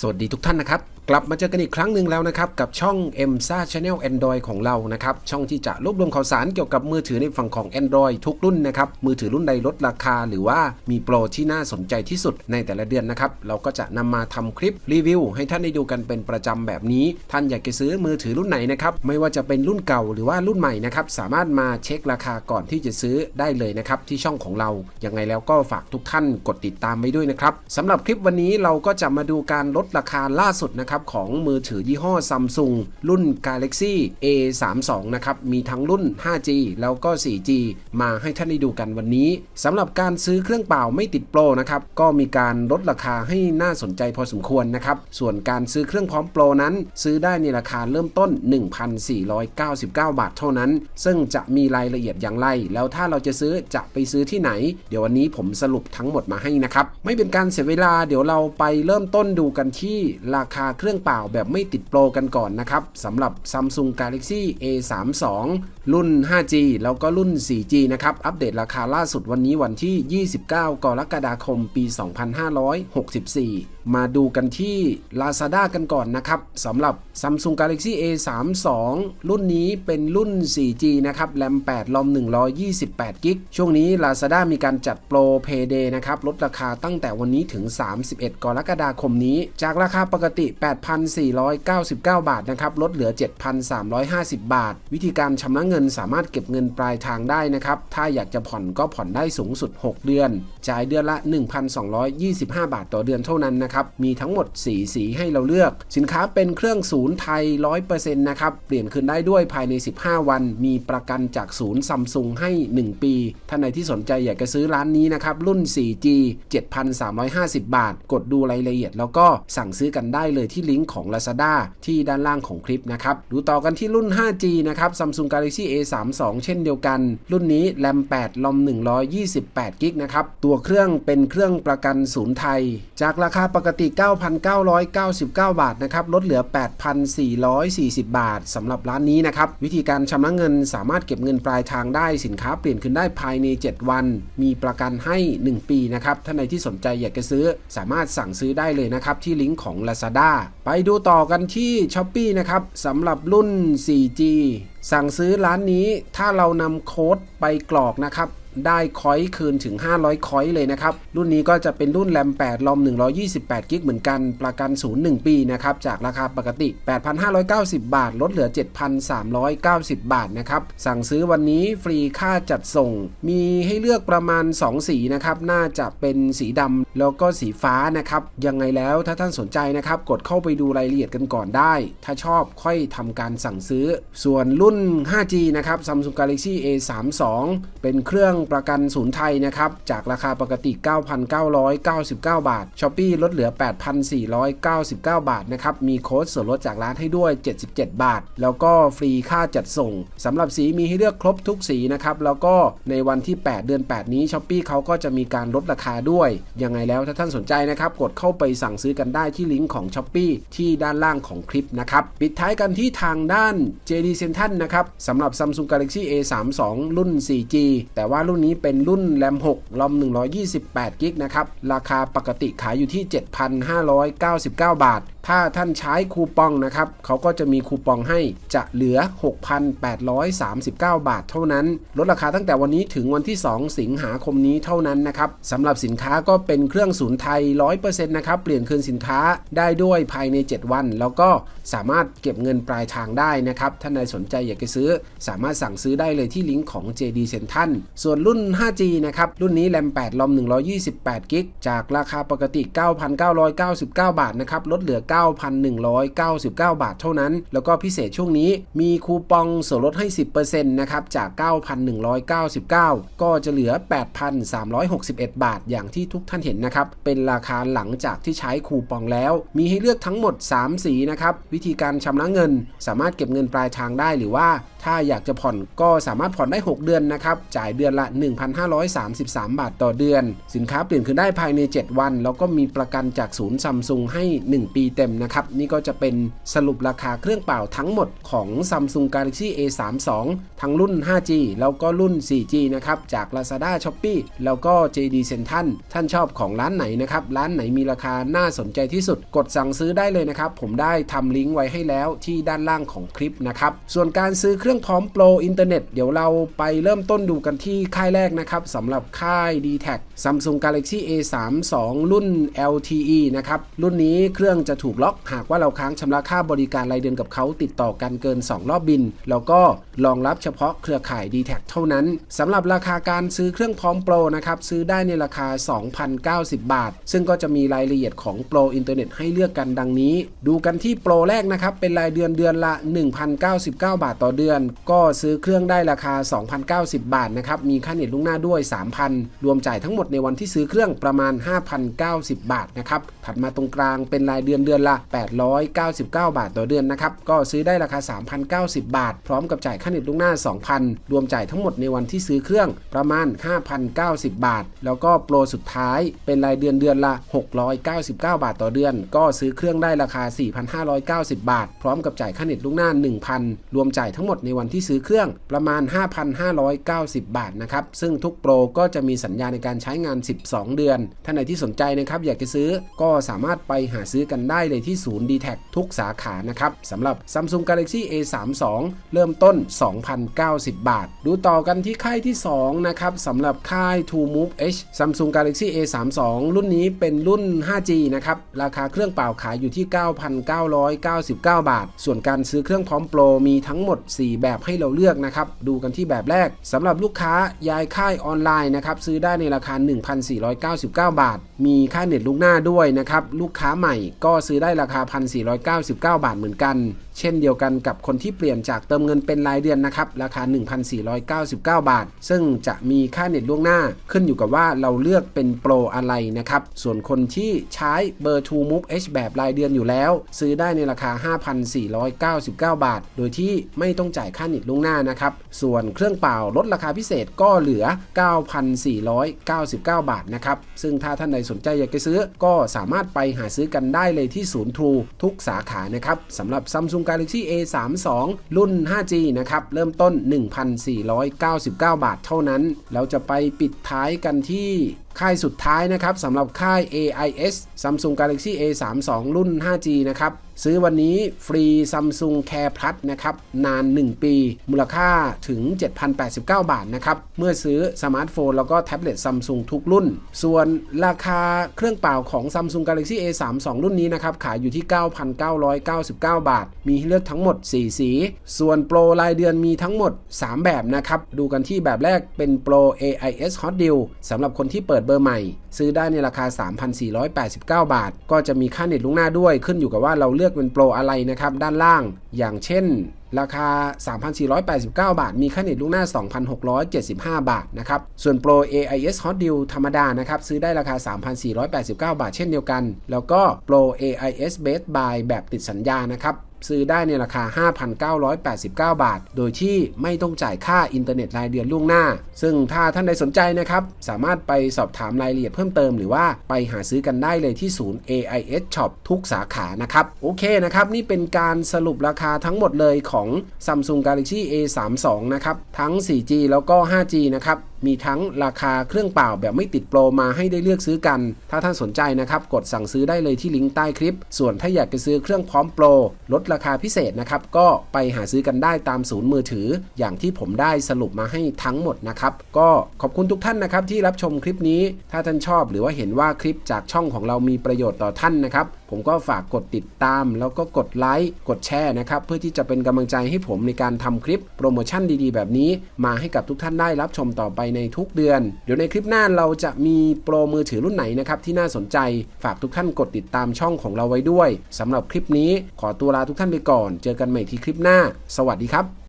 สวัสดีทุกท่านนะครับ กลับมาเจอกันอีกครั้งหนึ่งแล้วนะครับ กับช่อง m s a Channel Android ของเรานะครับ ช่องที่จะรวบรวมข่าวสารเกี่ยวกับมือถือในฝั่งของ Android ทุกรุ่นนะครับ มือถือรุ่นใดลดราคา หรือว่ามีโปรที่น่าสนใจที่สุดในแต่ละเดือนนะครับ เราก็จะนำมาทำคลิปรีวิว ให้ท่านได้ดูกันเป็นประจำแบบนี้ ท่านอยากจะซื้อมือถือรุ่นไหนนะครับไม่ว่าจะเป็นรุ่นเก่าหรือว่ารุ่นใหม่นะครับสามารถมาเช็คราคาก่อนที่จะซื้อได้เลยนะครับที่ช่องของเรายังไงแล้วก็ฝากทุกท่านกดติดตามไว้ด้วยนะครับสำหรับคลิปวันนี้เราก็จะมาดูการลดราคาล่าสุดนะครับของมือถือยี่ห้อ Samsung รุ่น Galaxy A32 นะครับมีทั้งรุ่น 5G แล้วก็ 4G มาให้ท่านได้ดูกันวันนี้สำหรับการซื้อเครื่องเปล่าไม่ติดโปรนะครับก็มีการลดราคาให้น่าสนใจพอสมควรนะครับส่วนการซื้อเครื่องพร้อมโปรนั้น ซื้อได้ในราคาเริ่มต้น 1,499 บาทเท่านั้น ซึ่งจะมีรายละเอียดอย่างไร แล้วถ้าเราจะซื้อจะไปซื้อที่ไหน เดี๋ยววันนี้ผมสรุปทั้งหมดมาให้นะครับไม่เป็นการเสียเวลาเดี๋ยวเราไปเริ่มต้นดูกันทราคาเครื่องเปล่าแบบไม่ติดโปรกันก่อนนะครับสำหรับ Samsung Galaxy A32 รุ่น 5G แล้วก็รุ่น 4G นะครับ อัปเดตราคาล่าสุดวันนี้วันที่ 29 กรกฎาคม ปี 2564 มาดูกันที่ Lazada กันก่อนนะครับสำหรับ Samsung Galaxy A32 รุ่นนี้เป็นรุ่น 4G นะครับแรม 8 ลอม 128 กิก ช่วงนี้ Lazada มีการจัดโปร Payday นะครับ ลดราคาตั้งแต่วันนี้ถึง 31 กรกฎาคมนี้จากราคาปกติ 8,499 บาทนะครับ ลดเหลือ 7,350 บาท วิธีการชำระเงินสามารถเก็บเงินปลายทางได้นะครับ ถ้าอยากจะผ่อนก็ผ่อนได้สูงสุด 6 เดือน จ่ายเดือนละ 1,225 บาทต่อเดือนเท่านั้นนะครับ มีทั้งหมด 4 สีให้เราเลือก สินค้าเป็นเครื่องศูนย์ไทย 100%นะครับ เปลี่ยนคืนได้ด้วยภายใน 15 วัน มีประกันจากศูนย์ซัมซุงให้ 1 ปี ท่านใดที่สนใจอยากจะซื้อร้านนี้นะครับ รุ่น 4G 7,350 บาท กดดูรายละเอียดแล้วก็สั่งซื้อกันได้เลยที่ลิงก์ของ Lazada ที่ด้านล่างของคลิปนะครับ ดูต่อกันที่รุ่น 5G นะครับ Samsung Galaxy A32 เช่นเดียวกัน รุ่นนี้แรม8ลอม128กิกนะครับ ตัวเครื่องเป็นเครื่องประกันศูนย์ไทย จากราคาปกติ 9,999 บาทนะครับ ลดเหลือ 8,440 บาทสำหรับร้านนี้นะครับ วิธีการชำระเงินสามารถเก็บเงินปลายทางได้สินค้าเปลี่ยนคืนได้ภายใน 7 วัน มีประกันให้ 1 ปีนะครับท่านใดที่สนใจอยากจะซื้อ สามารถสั่งซื้อได้เลยนะครับที่ลิงก์ของ Lazada ไปดูต่อกันที่ s h อ p e e นะครับสำหรับรุ่น 4G สั่งซื้อร้านนี้ถ้าเรานำโค้ดไปกรอกนะครับ ได้คอยคืนถึง 500 คอยเลยนะครับ รุ่นนี้ก็จะเป็นรุ่นแรม 8 ลอม 128 กิกเหมือนกัน ประกันศูนย์1ปีนะครับ จากราคาปกติ 8,590 บาท ลดเหลือ 7,390 บาทนะครับ สั่งซื้อวันนี้ฟรีค่าจัดส่ง มีให้เลือกประมาณ 2 สีนะครับ น่าจะเป็นสีดำแล้วก็สีฟ้านะครับ ยังไงแล้วถ้าท่านสนใจนะครับ กดเข้าไปดูรายละเอียดกันก่อนได้ ถ้าชอบค่อยทำการสั่งซื้อ ส่วนรุ่น 5G นะครับ Samsung Galaxy A32 เป็นเครื่องประกันศูนย์ไทยนะครับจากราคาปกติ 9,999 บาท s h อ p e e ลดเหลือ 8,499 บาทนะครับมีโค้ดส่วนลดจากร้านให้ด้วย 77 บาท แล้วก็ฟรีค่าจัดส่งสำหรับสีมีให้เลือกครบทุกสีนะครับแล้วก็ในวันที่ 8 เดือน 8 นี้ s h อ p e e เขาก็จะมีการลดราคาด้วย ยังไงแล้วถ้าท่านสนใจนะครับกดเข้าไปสั่งซื้อกันได้ที่ลิงก์ของ s h อ p e e ที่ด้านล่างของคลิปนะครับปิดท้ายกันที่ทางด้าน JD Central นะครับสำหรับ Samsung Galaxy A32 รุ่น 4G แต่ว่ารุ่นนี้เป็นรุ่นแรม6ลอม128กิกนะครับ ราคาปกติขายอยู่ที่ 7,599 บาท ถ้าท่านใช้คูปองนะครับ เขาก็จะมีคูปองให้จะเหลือ 6,839 บาทเท่านั้น ลดราคาตั้งแต่วันนี้ถึงวันที่ 2 สิงหาคมนี้เท่านั้นนะครับสำหรับสินค้าก็เป็นเครื่องศูนย์ไทย 100%นะครับ เปลี่ยนคืนสินค้าได้ด้วยภายใน 7 วัน แล้วก็สามารถเก็บเงินปลายทางได้นะครับ ท่านใดสนใจอยากจะซื้อ สามารถสั่งซื้อได้เลยที่ลิงก์ของ JD Central ส่วนรุ่น 5G นะครับ รุ่นนี้แรม8ลอม128กิกจากราคาปกติ 9,999 บาทนะครับ ลดเหลือ 9,199 บาทเท่านั้น แล้วก็พิเศษช่วงนี้มีคูปองส่วนลดให้ 10%นะครับ จาก 9,199 ก็จะเหลือ 8,361 บาทอย่างที่ทุกท่านเห็นนะครับ เป็นราคาหลังจากที่ใช้คูปองแล้ว มีให้เลือกทั้งหมด 3 สีนะครับ วิธีการชำระเงิน สามารถเก็บเงินปลายทางได้หรือว่า ถ้าอยากจะผ่อนก็สามารถผ่อนได้ 6 เดือนนะครับ จ่ายเดือนละ1,533 บาทต่อเดือน สินค้าเปลี่ยนคืนได้ภายใน 7 วัน แล้วก็มีประกันจากศูนย์ซัมซุงให้ 1 ปีเต็มนะครับ นี่ก็จะเป็นสรุปราคาเครื่องเป่าทั้งหมดของ Samsung Galaxy A32 ทั้งรุ่น 5G แล้วก็รุ่น 4G นะครับ จาก Lazada Shopee แล้วก็ JD Central ท่านชอบของร้านไหนนะครับ ร้านไหนมีราคาน่าสนใจที่สุด กดสั่งซื้อได้เลยนะครับ ผมได้ทำลิงก์ไว้ให้แล้วที่ด้านล่างของคลิปนะครับ ส่วนการซื้อเครื่องพร้อมโปรอินเทอร์เน็ต เดี๋ยวเราไปเริ่มต้นดูกันที่ค่าายแรกนะครับสำหรับค่าย d t a c Samsung Galaxy A32 รุ่น LTE นะครับรุ่นนี้เครื่องจะถูกล็อกหากว่าเราค้างชำระค่าบริการรายเดือนกับเขาติดต่อกันเกิน 2 รอบบิน แล้วก็รองรับเฉพาะเครือข่าย d t แทเท่านั้นสำหรับราคาการซื้อเครื่องพร้อมโปรนะครับซื้อได้ในราคา 2,090 บาท ซึ่งก็จะมีรายละเอียดของโปรอินเทอร์เน็ตให้เลือกกันดังนี้ ดูกันที่โปรแรกนะครับเป็นรายเดือนเดือนละ 1,099 บาทต่อเดือน ก็ซื้อเครื่องได้ราคา 2,090 บาทนะครับมีค่าเน็ตล่วงหน้าด้วย 3,000 รวมจ่ายทั้งหมดในวันที่ซื้อเครื่องประมาณ 5,090 บาทนะครับถัดมาตรงกลางเป็นรายเดือนเดือนละ 899 บาทต่อเดือนนะครับก็ซื้อได้ราคา 3,090 บาท พร้อมกับจ่ายค่าเน็ตล่วงหน้า 2,000 รวมจ่ายทั้งหมดในวันที่ซื้อเครื่องประมาณ 5,090 บาท แล้วก็โปรสุดท้ายเป็นรายเดือนเดือนละ 699 บาทต่อเดือน ก็ซื้อเครื่องได้ราคา 4,590 บาท พร้อมกับจ่ายค่าเน็ตล่วงหน้า 1,000 รวมจ่ายทั้งหมดในวันที่ซื้อเครื่องประมาณ 5,590 บาทนะครับซึ่งทุกโปรก็จะมีสัญญาในการใช้งาน 12 เดือน ท่านไหนที่สนใจนะครับอยากจะซื้อก็สามารถไปหาซื้อกันได้เลยที่ศูนย์ d t แททุกสาขานะครับสำหรับ Samsung Galaxy A32 เริ่มต้น 2,090 บาท ดูต่อกันที่ค่ายที่ 2 นะครับสำหรับค่าย To Move H Samsung Galaxy A32 รุ่นนี้เป็นรุ่น 5G นะครับ ราคาเครื่องเปล่าขายอยู่ที่ 9,999 บาท ส่วนการซื้อเครื่องพร้อมโปรมีทั้งหมด 4 แบบให้เราเลือกนะครับ ดูกันที่แบบแรกสำหรับลูกค้ายายค่ายออนไลน์นะครับซื้อได้ในราคา 1,499 บาท มีค่าเน็ตลูกหน้าด้วยนะครับลูกค้าใหม่ก็ซื้อได้ราคา 1,499 บาทเหมือนกัน เช่นเดียวกันกับคนที่เปลี่ยนจากเติมเงินเป็นรายเดือนนะครับราคา 1,499 บาท ซึ่งจะมีค่าเน็ตล่วงหน้า ขึ้นอยู่กับว่าเราเลือกเป็นโปรอะไรนะครับส่วนคนที่ใช้เบอร์ To Move H แบบรายเดือนอยู่แล้ว ซื้อได้ในราคา 5,499 บาท โดยที่ไม่ต้องจ่ายค่าเน็ตล่วงหน้านะครับส่วนเครื่องเป่าลดราคาพิเศษก็็เหลือ 9,499 บาทนะครับ ซึ่งถ้าท่านใดสนใจอยากจะซื้อ ก็สามารถไปหาซื้อกันได้เลยที่ศูนย์ทรูทุกสาขานะครับสำหรับ Samsung Galaxy A32 รุ่น 5G นะครับเริ่มต้น 1,499 บาทเท่านั้นเราจะไปปิดท้ายกันที่ค่ายสุดท้ายนะครับสำหรับค่าย AIS Samsung Galaxy A32 รุ่น 5G นะครับ ซื้อวันนี้ฟรี Samsung Care Plus นะครับ นาน 1 ปี มูลค่าถึง 7,089 บาทนะครับ เมื่อซื้อสมาร์ทโฟนแล้วก็แท็บเล็ต Samsung ทุกรุ่น ส่วนราคาเครื่องเปล่าของ Samsung Galaxy A32 รุ่นนี้นะครับ ขายอยู่ที่ 9,999 บาท มีให้เลือกทั้งหมด 4 สี ส่วนโปรรายเดือนมีทั้งหมด 3 แบบนะครับ ดูกันที่แบบแรกเป็นโปร AIS Hot Deal สำหรับคนที่เปิดเบอร์ใหม่ ซื้อได้ในราคา 3,489 บาท ก็จะมีค่าเน็ตลุงหน้าด้วย ขึ้นอยู่กับว่าเราเลือกเป็นโปรอะไรนะครับด้านล่าง อย่างเช่นราคา 3,489 บาท มีค่าเน็ตลุงหน้า 2,675 บาท นะครับ ส่วนโปร AIS Hot Deal ธรรมดา นะครับ ซื้อได้ราคา 3,489 บาท เช่นเดียวกัน แล้วก็โปร AIS Best Buy แบบติดสัญญา นะครับ ซื้อได้ในราคา 5,989 บาท โดยที่ไม่ต้องจ่ายค่าอินเทอร์เน็ตรายเดือนล่วงหน้า ซึ่งถ้าท่านใดสนใจนะครับ สามารถไปสอบถามรายละเอียดเพิ่มเติมหรือว่าไปหาซื้อกันได้เลยที่ศูนย์ AIS Shop ทุกสาขานะครับ โอเคนะครับ นี่เป็นการสรุปราคาทั้งหมดเลยของ Samsung Galaxy A32 นะครับ ทั้ง 4G แล้วก็ 5G นะครับ มีทั้งราคาเครื่องเปล่าแบบไม่ติดโปรมาให้ได้เลือกซื้อกัน ถ้าท่านสนใจนะครับกดสั่งซื้อได้เลยที่ลิงก์ใต้คลิป ส่วนถ้าอยากจะซื้อเครื่องพร้อมโปรลดราคาพิเศษนะครับก็ไปหาซื้อกันได้ตามศูนย์มือถือ อย่างที่ผมได้สรุปมาให้ทั้งหมดนะครับก็ขอบคุณทุกท่านนะครับที่รับชมคลิปนี้ ถ้าท่านชอบหรือว่าเห็นว่าคลิปจากช่องของเรามีประโยชน์ต่อท่านนะครับผมก็ฝากกดติดตาม แล้วก็กดไลค์กดแชร์นะครับเพื่อที่จะเป็นกำลังใจให้ผมในการทำคลิปโปรโมชั่นดีๆ แบบนี้ มาให้กับทุกท่านได้รับชมต่อไปในทุกเดือน เดี๋ยวในคลิปหน้าเราจะมีโปรมือถือรุ่นไหนนะครับที่น่าสนใจฝากทุกท่านกดติดตามช่องของเราไว้ด้วยสำหรับคลิปนี้ขอตัวลาทุกท่านไปก่อน เจอกันใหม่ที่คลิปหน้า สวัสดีครับ